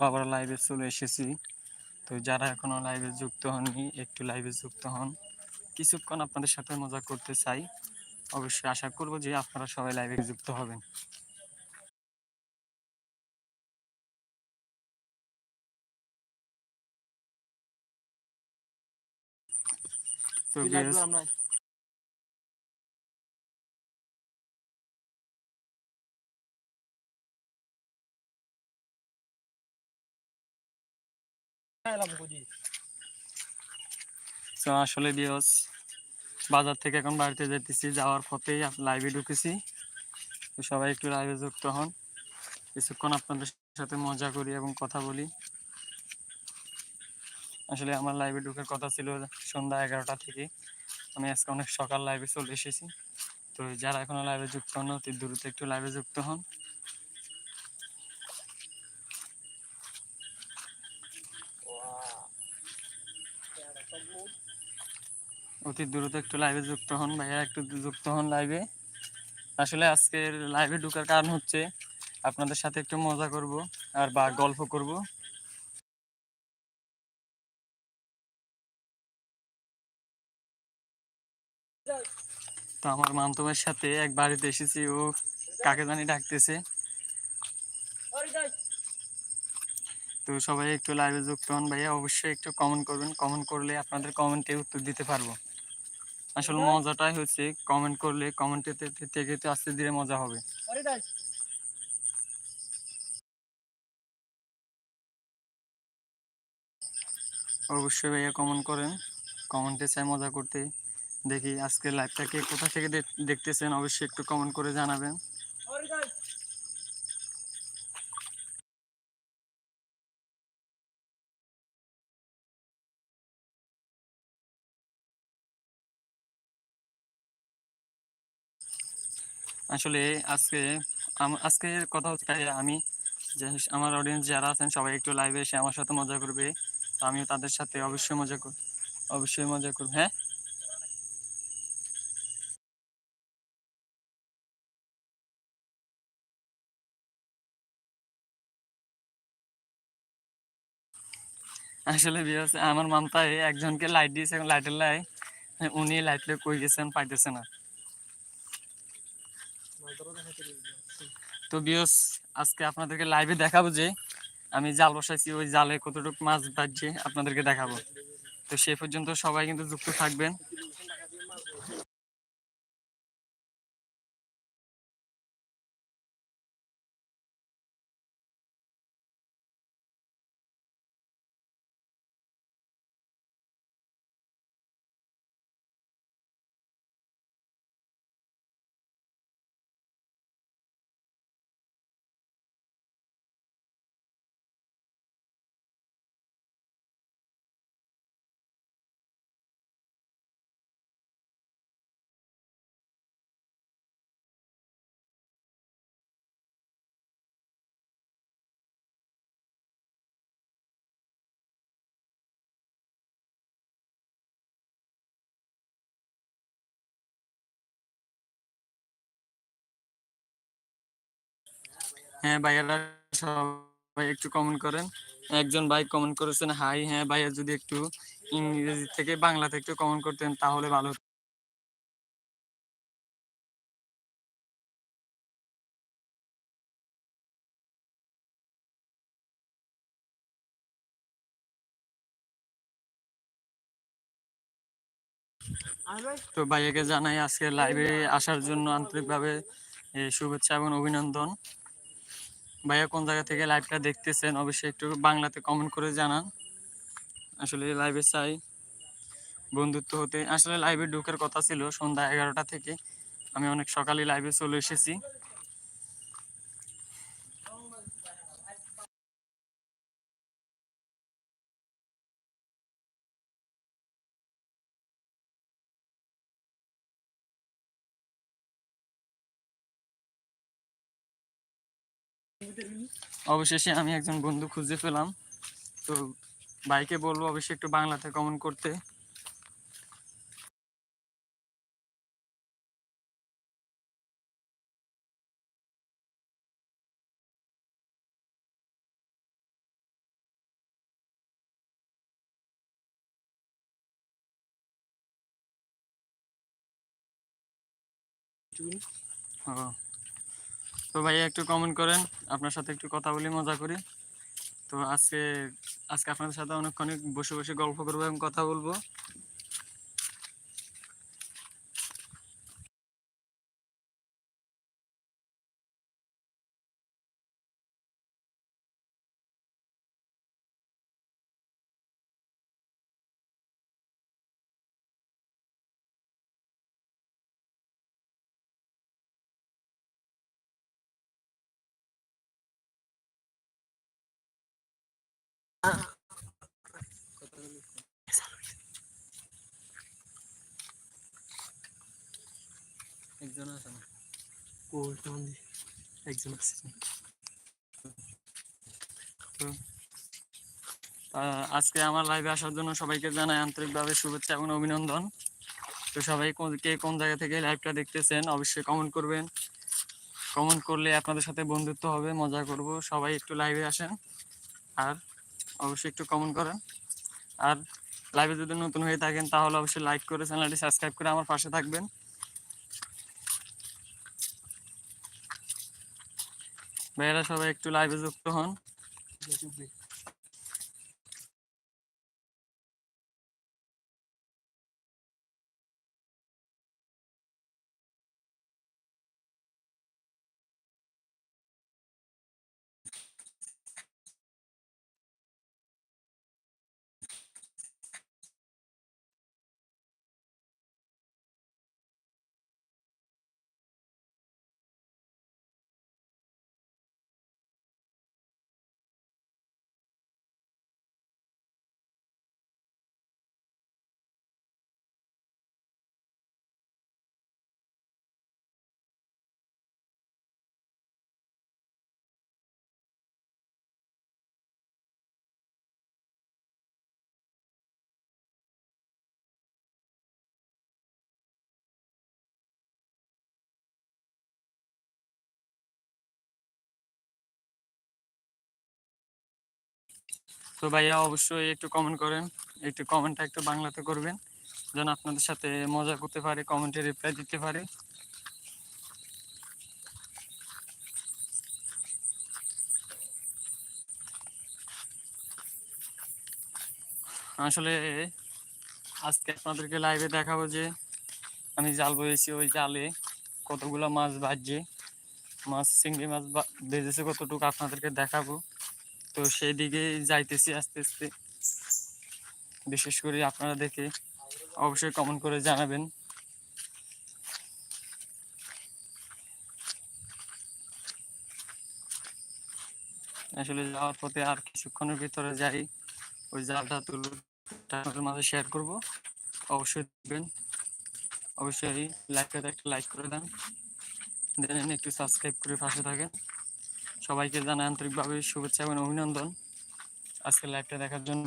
আবার লাইভে চলে এসেছি। তো যারা এখনও লাইভে যুক্ত হননি একটু লাইভে যুক্ত হন। কিছুক্ষণ আপনাদের সাথে মজা করতে চাই। অবশ্যই আশা করব যে আপনারা সবাই লাইভে যুক্ত হবেন। তো আসলে বিয়স বাজার থেকে এখন বাড়িতে যেতেছি যাওয়ার পথেই লাইভে ঢুকেছি। সবাই একটু লাইভে যুক্ত হন। কিছুক্ষণ আপনাদের সাথে মজা করি এবং কথা বলি। আসলে আমার লাইভে ঢুকার কথা ছিল সন্ধ্যা এগারোটা থেকে। আমি আজকে অনেক সকাল লাইভে চলে এসেছি। তো যারা এখনও লাইভে যুক্ত হন, অতি দ্রুত একটু লাইভে যুক্ত হন। অতি দ্রুত একটু লাইভে যুক্ত হন, ভাইয়া একটু যুক্ত হন লাইভে আসলে আজকের লাইভে ঢুকার কারণ হচ্ছে, আপনাদের সাথে একটু মজা করব আর বা গল্প করব। তো আমার মামতমের সাথে এক বাড়িতে এসেছি, ও কাকে জানি ডাকতেছে। তো সবাই একটু লাইভে যুক্ত হন, ভাইয়া অবশ্যই একটু কমেন্ট করবেন। কমেন্ট করলে আপনাদের কমেন্টে উত্তর দিতে পারব। আসলে মজাটাই হচ্ছে কমেন্ট করলে কমেন্টে থেকে তো আস্তে ধীরে মজা হবে। অবশ্যই ভাইয়া কমেন্ট করেন। কমেন্টে চাই মজা করতে। দেখি আজকে লাইভটাকে কোথা থেকে দেখতেছেন অবশ্যই একটু কমেন্ট করে জানাবেন। আসলে আজকে আজকে কথা হচ্ছে আমি যে আমার অডিয়েন্স যারা আছেন সবাই একটু লাইভে এসে আমার সাথে মজা করবে। তো আমিও তাদের সাথে অবশ্যই মজা করব অবশ্যই মজা করব হ্যাঁ? আসলে আমার মামতাই একজনকে লাইট দিয়েছে লাইটের লাই উনি লাইট কই গেছেন পাইতেছে না। তো বিয়স আজকে আপনাদেরকে লাইভে দেখাবো যে আমি জাল বসাইছি, ওই জালে কতটুকু মাছ বাজছে আপনাদেরকে দেখাবো। তো সে পর্যন্ত সবাই কিন্তু যুক্ত থাকবেন। হ্যাঁ ভাইয়ারা সবাই একটু কমেন্ট করেন। একজন ভাই কমেন্ট করেছেন, হাই। হ্যাঁ ভাইয়া যদি একটু ইংরেজি থেকে বাংলাতে একটু কমেন্ট করতেন, তাহলে ভালো তো ভাইয়াকে জানাই আজকে লাইভে আসার জন্য আন্তরিকভাবে শুভেচ্ছা এবং অভিনন্দন। ভাইয়া কোন জায়গা থেকে লাইভটা দেখতেছেন, অবশ্যই একটু বাংলাতে কমেন্ট করে জানান। আসলে লাইভে চাই বন্ধুত্ব হতে। আসলে লাইভে ঢুকার কথা ছিল সন্ধ্যা এগারোটা থেকে। আমি অনেক সকালে লাইভে চলে এসেছি। অবশেষে আমি একজন বন্ধু খুঁজে পেলাম। তো ভাইকে বলব অবশ্যই একটু বাংলাতে কমেন্ট করতে। ও। তো ভাইয়া একটু কমেন্ট করেন, আপনার সাথে একটু কথা বলি, মজা করি। তো আজকে আজকে আপনাদের সাথে অনেকক্ষণ বসে বসে গল্প করব এবং কথা বলব। একজন আছে না? একজন আছে। আহ, আজকে আমার লাইভে আসার জন্য সবাইকে জানাই আন্তরিকভাবে শুভেচ্ছা এবং অভিনন্দন। তো সবাই কোন- কে কোন জায়গা থেকে লাইভটা দেখতেছেন অবশ্যই কমেন্ট করবেন। কমেন্ট করলে আপনাদের সাথে বন্ধুত্ব হবে মজা করব। সবাই একটু লাইভে আসেন। আর অবশ্যই একটু কমেন্ট করেন। আর লাইভে যদি নতুন হয়ে থাকেন, তাহলে অবশ্যই লাইক করে চ্যানেলটি সাবস্ক্রাইব করে আমার পাশে থাকবেন। ভাইয়েরা সবাই একটু লাইভে যুক্ত হন। তো ভাইয়া অবশ্যই একটু কমেন্ট করেন, একটু কমেন্টটা একটু বাংলাতে করবেন, যেন আপনাদের সাথে মজা করতে পারে কমেন্টে রিপ্লাই দিতে পারে। আসলে আজকে আপনাদেরকে লাইভে দেখাবো যে, আমি জাল বয়েছি ওই জালে কতগুলো মাছ বাজছে মাছ, চিংড়ি মাছ বেজেছে কতটুকু আপনাদেরকে দেখাবো। তো সেই দিকে যাইতেছি আস্তে আস্তে। বিশেষ করে আপনারা দেখে অবশ্যই কমেন্ট করে জানাবেন। আসলে যাওয়ার পথে আর কিছুক্ষণের ভিতরে যাই, ওই জালটা তুলে মাঝে শেয়ার করব। অবশ্যই দেখবেন। অবশ্যই লাইকটাতে একটা লাইক করে দেন। দেন একটু সাবস্ক্রাইব করে পাশে থাকেন। সবাইকে জানাই আন্তরিকভাবে শুভেচ্ছা এবং অভিনন্দন আজকে লাইভটা দেখার জন্য।